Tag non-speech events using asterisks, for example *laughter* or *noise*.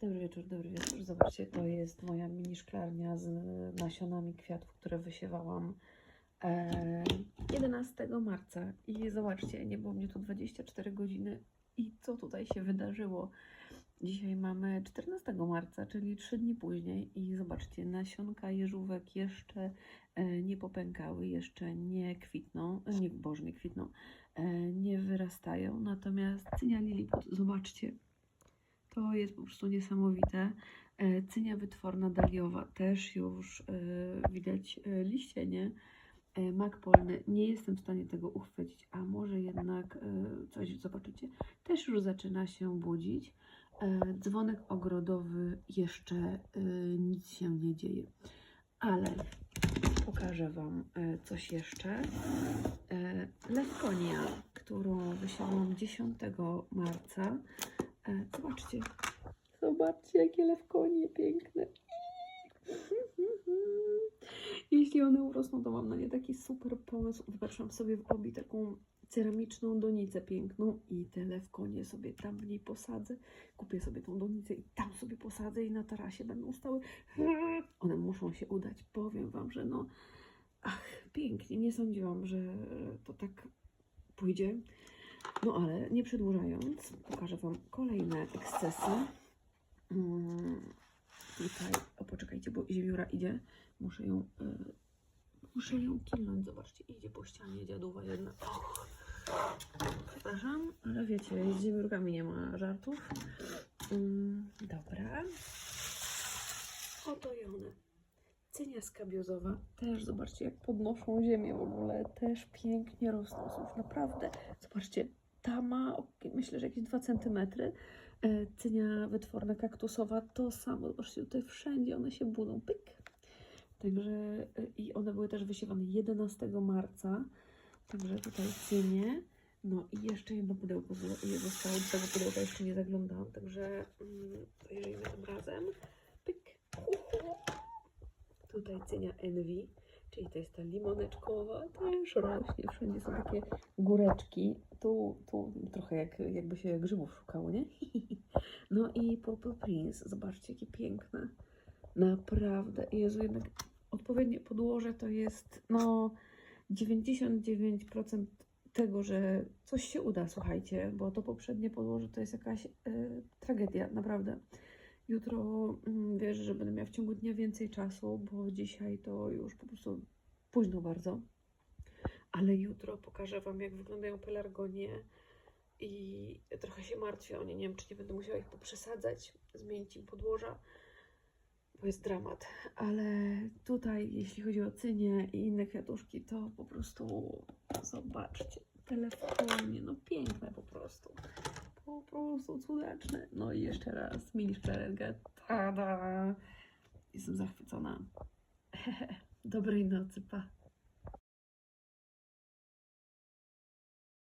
Dobry wieczór, dobry wieczór. Zobaczcie, to jest moja mini szklarnia z nasionami kwiatów, które wysiewałam e, 11 marca. I zobaczcie, nie było mnie tu 24 godziny. I co tutaj się wydarzyło? Dzisiaj mamy 14 marca, czyli 3 dni później. I zobaczcie, nasionka jeżówek jeszcze e, nie popękały, jeszcze nie kwitną, e, nie, boże, nie kwitną, e, nie wyrastają. Natomiast cynia liliput, zobaczcie, to jest po prostu niesamowite. E, Cynia wytworna daliowa też już e, widać e, liście, nie? Mak polny, nie jestem w stanie tego uchwycić, a może jednak coś zobaczycie. Też już zaczyna się budzić. Dzwonek ogrodowy jeszcze nic się nie dzieje. Ale pokażę Wam coś jeszcze. Lewkonia, którą wysiałam 10 marca. E, Zobaczcie, zobaczcie jakie lewkonie piękne. *laughs* Jeśli one urosną, to mam na nie taki super pomysł. Wypatrzyłam sobie w obi taką ceramiczną donicę piękną i te lewkonie sobie tam w niej posadzę. Kupię sobie tą donicę i tam sobie posadzę i na tarasie będą stały. *laughs* One muszą się udać. Powiem Wam, że no ach, pięknie. Nie sądziłam, że to tak pójdzie. No ale nie przedłużając, pokażę Wam kolejne ekscesy. Mm, tutaj, o poczekajcie, bo ziewióra idzie. Muszę ją, y, muszę ją kilnąć. Zobaczcie, idzie po ścianie dziadowa jedna. Och. Przepraszam, ale wiecie, z ziewiórkami nie ma żartów. Mm, dobra. Oto i one. Cynia skabiozowa też, zobaczcie, jak podnoszą ziemię w ogóle. Też pięknie rosną. Naprawdę, zobaczcie, ta ma, myślę, że jakieś 2 cm. Cynia wytworna kaktusowa to samo. Zobaczcie, tutaj wszędzie one się budą. Pyk. Także e, i one były też wysiewane 11 marca. Także tutaj cynie. No i jeszcze jedno pudełko zostało. Do tego pudełka jeszcze nie zaglądałam. Także mm, zajrzyjmy tym razem. Pyk. Tutaj cynia Envy, czyli to jest ta limoneczkowa, też rośnie. Wszędzie są takie góreczki. Tu, tu trochę jak, jakby się grzybów szukało, nie? *laughs* No i Purple Prince. Zobaczcie, jakie piękne. Naprawdę. Jezu, jednak odpowiednie podłoże to jest, no, 99% tego, że coś się uda, słuchajcie, bo to poprzednie podłoże to jest jakaś e, tragedia, naprawdę. Jutro mm, wierzę, że będę miała w ciągu dnia więcej czasu, bo dzisiaj to już po prostu późno bardzo. Ale jutro pokażę Wam, jak wyglądają pelargonie i trochę się martwię o nie. Nie wiem, czy nie będę musiała ich poprzesadzać, zmienić im podłoża, bo jest dramat. Ale tutaj, jeśli chodzi o cynie i inne kwiatuszki, to po prostu zobaczcie. Telefonie, no piękne po prostu. Po prostu cudowne. No i jeszcze raz mini szklarka. Tada! Jestem zachwycona. *laughs* Dobrej nocy, pa.